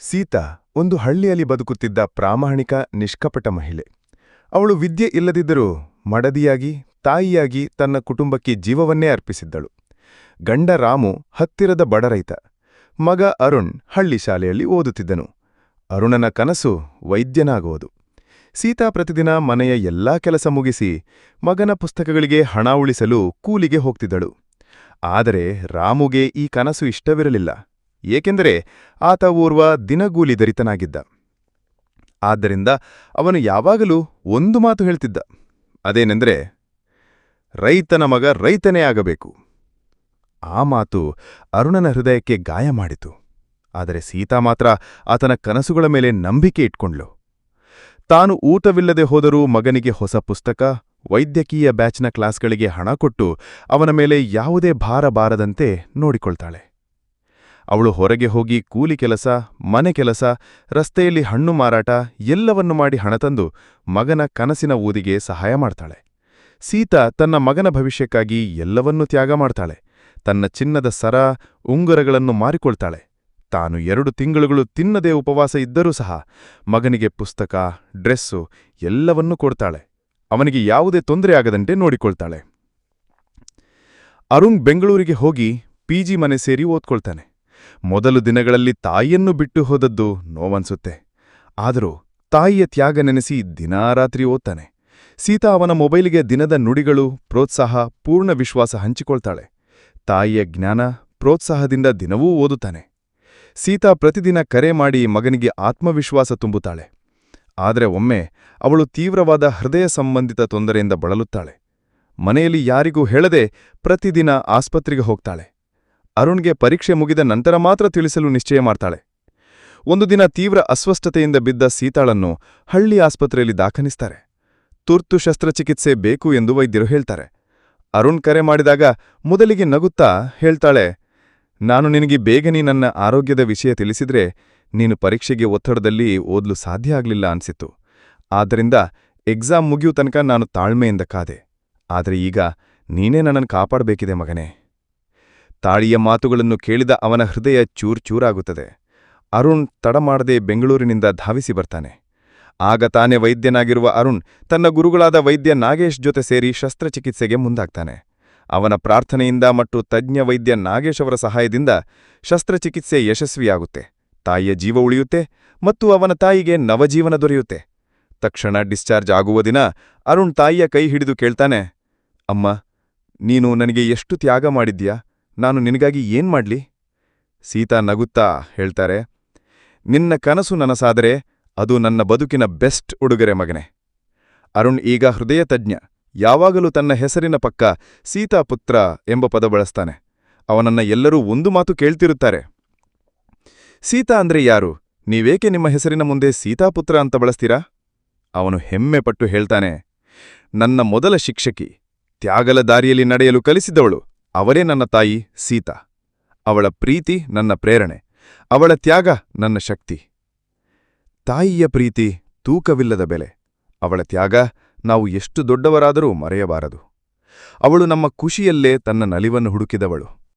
ಸೀತಾ ಒಂದು ಹಳ್ಳಿಯಲ್ಲಿ ಬದುಕುತ್ತಿದ್ದ ಪ್ರಾಮಾಣಿಕ, ನಿಷ್ಕಪಟ ಮಹಿಳೆ. ಅವಳು ವಿದ್ಯೆ ಇಲ್ಲದಿದ್ದರೂ ಮಡದಿಯಾಗಿ, ತಾಯಿಯಾಗಿ ತನ್ನ ಕುಟುಂಬಕ್ಕೆ ಜೀವವನ್ನೇ ಅರ್ಪಿಸಿದ್ದಳು. ಗಂಡ ರಾಮು ಹತ್ತಿರದ ಬಡರೈತ ಮಗ ಅರುಣ್ ಹಳ್ಳಿ ಶಾಲೆಯಲ್ಲಿ ಓದುತ್ತಿದ್ದನು. ಅರುಣನ ಕನಸು ವೈದ್ಯನಾಗುವುದು. ಸೀತಾ ಪ್ರತಿದಿನ ಮನೆಯ ಎಲ್ಲಾ ಕೆಲಸ ಮುಗಿಸಿ ಮಗನ ಪುಸ್ತಕಗಳಿಗೆ ಹಣ ಉಳಿಸಲು ಕೂಲಿಗೆ ಹೋಗ್ತಿದ್ದಳು. ಆದರೆ ರಾಮುಗೆ ಈ ಕನಸು ಇಷ್ಟವಿರಲಿಲ್ಲ. ಏಕೆಂದರೆ ಆತ ಓರ್ವ ದಿನಗೂಲಿ ದರಿತನಾಗಿದ್ದ. ಆದ್ದರಿಂದ ಅವನು ಯಾವಾಗಲೂ ಒಂದು ಮಾತು ಹೇಳ್ತಿದ್ದ. ಅದೇನೆಂದರೆ, ರೈತನ ಮಗ ರೈತನೇ ಆಗಬೇಕು. ಆ ಮಾತು ಅರುಣನ ಹೃದಯಕ್ಕೆ ಗಾಯ ಮಾಡಿತು. ಆದರೆ ಸೀತಾ ಮಾತ್ರ ಆತನ ಕನಸುಗಳ ಮೇಲೆ ನಂಬಿಕೆ ಇಟ್ಕೊಂಡ್ಳು. ತಾನು ಊಟವಿಲ್ಲದೆ ಹೋದರೂ ಮಗನಿಗೆ ಹೊಸ ಪುಸ್ತಕ, ವೈದ್ಯಕೀಯ ಬ್ಯಾಚ್ನ ಕ್ಲಾಸ್ಗಳಿಗೆ ಹಣ ಕೊಟ್ಟು ಅವನ ಮೇಲೆ ಯಾವುದೇ ಭಾರ ಬಾರದಂತೆ ನೋಡಿಕೊಳ್ತಾಳೆ. ಅವಳು ಹೊರಗೆ ಹೋಗಿ ಕೂಲಿ ಕೆಲಸ, ಮನೆ ಕೆಲಸ, ರಸ್ತೆಯಲ್ಲಿ ಹಣ್ಣು ಮಾರಾಟ ಎಲ್ಲವನ್ನು ಮಾಡಿ ಹಣ ತಂದು ಮಗನ ಕನಸಿನ ಊದಿಗೆ ಸಹಾಯ ಮಾಡ್ತಾಳೆ. ಸೀತಾ ತನ್ನ ಮಗನ ಭವಿಷ್ಯಕ್ಕಾಗಿ ಎಲ್ಲವನ್ನೂ ತ್ಯಾಗ ಮಾಡ್ತಾಳೆ. ತನ್ನ ಚಿನ್ನದ ಸರ, ಉಂಗುರಗಳನ್ನು ಮಾರಿಕೊಳ್ತಾಳೆ. ತಾನು ಎರಡು ತಿಂಗಳುಗಳು ತಿನ್ನದೇ ಉಪವಾಸ ಇದ್ದರೂ ಸಹ ಮಗನಿಗೆ ಪುಸ್ತಕ, ಡ್ರೆಸ್ಸು ಎಲ್ಲವನ್ನೂ ಕೊಡ್ತಾಳೆ. ಅವನಿಗೆ ಯಾವುದೇ ತೊಂದರೆ ಆಗದಂತೆ ನೋಡಿಕೊಳ್ತಾಳೆ. ಅರುಣ್ ಬೆಂಗಳೂರಿಗೆ ಹೋಗಿ ಪಿಜಿ ಮನೆ ಸೇರಿ ಓದ್ಕೊಳ್ತಾನೆ. ಮೊದಲು ದಿನಗಳಲ್ಲಿ ತಾಯಿಯನ್ನು ಬಿಟ್ಟು ಹೋದದ್ದು ನೋವನ್ಸುತ್ತೆ. ಆದರೂ ತಾಯಿಯ ತ್ಯಾಗ ನೆನೆಸಿ ದಿನಾರಾತ್ರಿ ಓದ್ತಾನೆ. ಸೀತಾ ಅವನ ಮೊಬೈಲಿಗೆ ದಿನದ ನುಡಿಗಳು, ಪ್ರೋತ್ಸಾಹ, ಪೂರ್ಣ ವಿಶ್ವಾಸ ಹಂಚಿಕೊಳ್ತಾಳೆ. ತಾಯಿಯ ಜ್ಞಾನ, ಪ್ರೋತ್ಸಾಹದಿಂದ ದಿನವೂ ಓದುತ್ತಾನೆ. ಸೀತಾ ಪ್ರತಿದಿನ ಕರೆ ಮಾಡಿ ಮಗನಿಗೆ ಆತ್ಮವಿಶ್ವಾಸ ತುಂಬುತ್ತಾಳೆ. ಆದರೆ ಒಮ್ಮೆ ಅವಳು ತೀವ್ರವಾದ ಹೃದಯ ಸಂಬಂಧಿತ ತೊಂದರೆಯಿಂದ ಬಳಲುತ್ತಾಳೆ. ಮನೆಯಲ್ಲಿ ಯಾರಿಗೂ ಹೇಳದೆ ಪ್ರತಿದಿನ ಆಸ್ಪತ್ರೆಗೆ ಹೋಗ್ತಾಳೆ. ಅರುಣ್ಗೆ ಪರೀಕ್ಷೆ ಮುಗಿದ ನಂತರ ಮಾತ್ರ ತಿಳಿಸಲು ನಿಶ್ಚಯ ಮಾಡ್ತಾಳೆ. ಒಂದು ದಿನ ತೀವ್ರ ಅಸ್ವಸ್ಥತೆಯಿಂದ ಬಿದ್ದ ಸೀತಾಳನ್ನು ಹಳ್ಳಿ ಆಸ್ಪತ್ರೆಯಲ್ಲಿ ದಾಖಲಿಸ್ತಾರೆ. ತುರ್ತು ಶಸ್ತ್ರಚಿಕಿತ್ಸೆ ಬೇಕು ಎಂದು ವೈದ್ಯರು ಹೇಳ್ತಾರೆ. ಅರುಣ್ ಕರೆ ಮಾಡಿದಾಗ ಮೊದಲಿಗೆ ನಗುತ್ತಾ ಹೇಳ್ತಾಳೆ, ನಾನು ನಿನಗೆ ಬೇಗನೆ ನನ್ನ ಆರೋಗ್ಯದ ವಿಷಯ ತಿಳಿಸಿದ್ರೆ ನೀನು ಪರೀಕ್ಷೆಗೆ ಒತ್ತಡದಲ್ಲಿ ಓದಲು ಸಾಧ್ಯ ಆಗ್ಲಿಲ್ಲ ಅನ್ಸಿತ್ತು. ಆದ್ದರಿಂದ ಎಕ್ಸಾಮ್ ಮುಗಿಯೋ ತನಕ ನಾನು ತಾಳ್ಮೆಯಿಂದ ಕಾದೆ. ಆದರೆ ಈಗ ನೀನೇ ನನ್ನನ್ನು ಕಾಪಾಡಬೇಕಿದೆ ಮಗನೇ. ತಾಳಿಯ ಮಾತುಗಳನ್ನು ಕೇಳಿದ ಅವನ ಹೃದಯ ಚೂರ್ಚೂರಾಗುತ್ತದೆ ಅರುಣ್ ತಡಮಾಡದೆ ಬೆಂಗಳೂರಿನಿಂದ ಧಾವಿಸಿ ಬರ್ತಾನೆ. ಆಗ ತಾನೇ ವೈದ್ಯನಾಗಿರುವ ಅರುಣ್ ತನ್ನ ಗುರುಗಳಾದ ವೈದ್ಯ ನಾಗೇಶ್ ಜೊತೆ ಸೇರಿ ಶಸ್ತ್ರಚಿಕಿತ್ಸೆಗೆ ಮುಂದಾಗ್ತಾನೆ. ಅವನ ಪ್ರಾರ್ಥನೆಯಿಂದ ಮತ್ತು ತಜ್ಞ ವೈದ್ಯ ನಾಗೇಶ್ ಅವರ ಸಹಾಯದಿಂದ ಶಸ್ತ್ರಚಿಕಿತ್ಸೆ ಯಶಸ್ವಿಯಾಗುತ್ತೆ. ತಾಯಿಯ ಜೀವ ಉಳಿಯುತ್ತೆ ಮತ್ತು ಅವನ ತಾಯಿಗೆ ನವಜೀವನ ದೊರೆಯುತ್ತೆ. ತಕ್ಷಣ ಡಿಸ್ಚಾರ್ಜ್ ಆಗುವ ದಿನ ಅರುಣ್ ತಾಯಿಯ ಕೈ ಹಿಡಿದು ಕೇಳ್ತಾನೆ, ಅಮ್ಮ, ನೀನು ನನಗೆ ಎಷ್ಟು ತ್ಯಾಗ ಮಾಡಿದ್ಯಾ ನಾನು ನಿನಗಾಗಿ ಏನ್ ಮಾಡ್ಲಿ? ಸೀತಾ ನಗುತ್ತಾ ಹೇಳ್ತಾರೆ, ನಿನ್ನ ಕನಸು ನನಸಾದರೆ ಅದು ನನ್ನ ಬದುಕಿನ ಬೆಸ್ಟ್ ಉಡುಗೊರೆ ಮಗನೆ. ಅರುಣ್ ಈಗ ಹೃದಯ ತಜ್ಞ, ಯಾವಾಗಲೂ ತನ್ನ ಹೆಸರಿನ ಪಕ್ಕ ಸೀತಾಪುತ್ರ ಎಂಬ ಪದ ಬಳಸ್ತಾನೆ. ಅವನನ್ನ ಎಲ್ಲರೂ ಒಂದು ಮಾತು ಕೇಳ್ತಿರುತ್ತಾರೆ. ಸೀತಾ ಅಂದ್ರೆ ಯಾರು? ನೀವೇಕೆ ನಿಮ್ಮ ಹೆಸರಿನ ಮುಂದೆ ಸೀತಾಪುತ್ರ ಅಂತ ಬಳಸ್ತೀರಾ? ಅವನು ಹೆಮ್ಮೆ ಪಟ್ಟು ಹೇಳ್ತಾನೆ, ನನ್ನ ಮೊದಲ ಶಿಕ್ಷಕಿ, ತ್ಯಾಗಲ ದಾರಿಯಲ್ಲಿ ನಡೆಯಲು ಕಲಿಸಿದವಳು. ಅವಳೇ ನನ್ನ ತಾಯಿ, ಸೀತಾ. ಅವಳ ಪ್ರೀತಿ ನನ್ನ ಪ್ರೇರಣೆ. ಅವಳ ತ್ಯಾಗ ನನ್ನ ಶಕ್ತಿ. ತಾಯಿಯ ಪ್ರೀತಿ ತೂಕವಿಲ್ಲದ ಬೆಲೆ. ಅವಳ ತ್ಯಾಗ ನಾವು ಎಷ್ಟು ದೊಡ್ಡವರಾದರೂ ಮರೆಯಬಾರದು. ಅವಳು ನಮ್ಮ ಖುಷಿಯಲ್ಲೇ ತನ್ನ ನಲಿವನ್ನು ಹುಡುಕಿದವಳು.